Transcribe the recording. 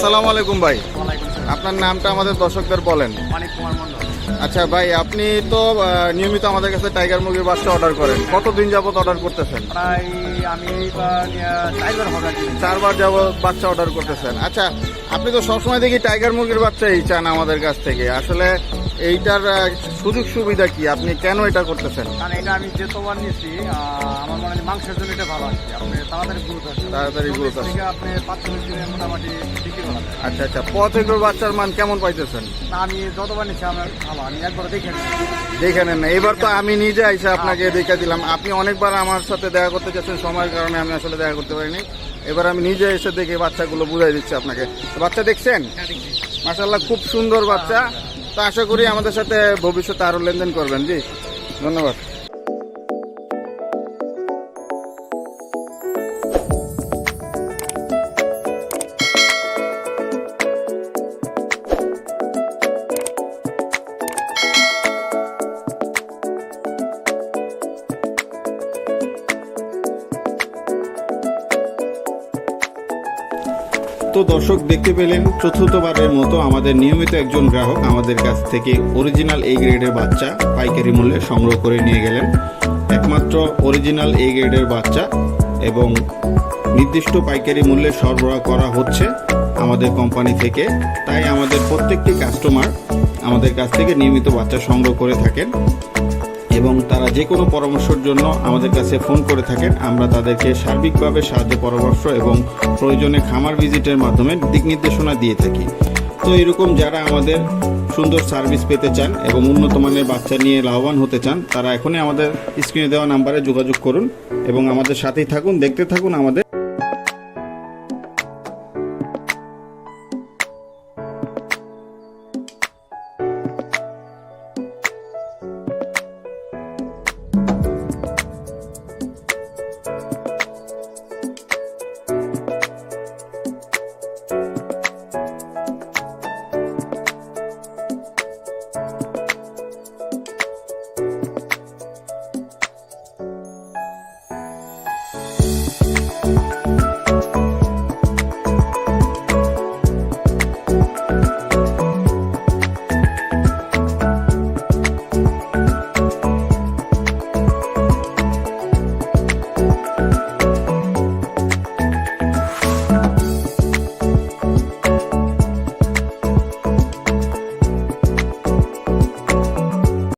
আসসালামু আলাইকুম ভাই। আপনার নামটা আমাদের দর্শকদের বলেন। মানিক কুমার মন্ডল আচ্ছা ভাই আপনি তো নিয়মিত আমাদের কাছে টাইগার মুরগির বাচ্চা অর্ডার করেন। কতদিন যাবত অর্ডার করতেছেন? চারবার যাবত বাচ্চা অর্ডার করতেছেন। আচ্ছা আপনি তো সবসময় দেখি টাইগার মুরগির বাচ্চাই চান আমাদের কাছ থেকে। আসলে এইটার সুযোগ সুবিধা কি? আপনি কেন এটা করতেছেন? কারণ এটা আমি যে তোমার নিয়েছি আমার মনে হয় মাংসের জন্য এটা ভালো আছে। আপনি তাড়াতাড়ি গ্রোথ আছে তাড়াতাড়ি আসে। থেকে আপনি পাঁচ ছয় দিনে মোটামুটি বিক্রি করা আচ্ছা আচ্ছা এগুলোর বাচ্চার মান কেমন পাইতেছেন? আমি যতবার নিচ্ছি আমার ভালো। আমি একবার দেখে দেখে নেন না। এবার তো আমি নিজে আইসা আপনাকে দেখে দিলাম। আপনি অনেকবার আমার সাথে দেখা করতে চাচ্ছেন সময়ের কারণে আমি আসলে দেখা করতে পারিনি। এবার আমি নিজে এসে দেখে বাচ্চাগুলো বুঝাই দিচ্ছি আপনাকে। বাচ্চা দেখছেন? মাসাল্লাহ খুব সুন্দর বাচ্চা। তো আশা করি আমাদের সাথে ভবিষ্যতে আরও লেনদেন করবেন জি। ধন্যবাদ। তো দর্শক দেখতে পেলেন চতুর্থবারের মতো আমাদের নিয়মিত একজন গ্রাহক আমাদের কাছ থেকে অরিজিনাল এই গ্রেডের বাচ্চা পাইকারি মূল্যে সংগ্রহ করে নিয়ে গেলেন। একমাত্র অরিজিনাল এই গ্রেডের বাচ্চা এবং নির্দিষ্ট পাইকারি মূল্যে সরবরাহ করা হচ্ছে আমাদের কোম্পানি থেকে। তাই আমাদের প্রত্যেকটি কাস্টমার আমাদের কাছ থেকে নিয়মিত বাচ্চা সংগ্রহ করে থাকেন। যে কোনো পরামর্শের জন্য আমাদের কাছে ফোন করে থাকেন। আমরা তাদেরকে সার্বিকভাবে সাহায্য, পরামর্শ এবং প্রয়োজনে খামার ভিজিটের মাধ্যমে দিক নির্দেশনা দিয়ে থাকি। তো এরকম যারা আমাদের সুন্দর সার্ভিস পেতে চান এবং উন্নত মানের বাচ্চা নিয়ে লাভবান হতে চান, তারা এখনই আমাদের স্ক্রিনে দেওয়া নাম্বারে যোগাযোগ করুন এবং আমাদের সাথেই থাকুন, দেখতে থাকুন আমাদের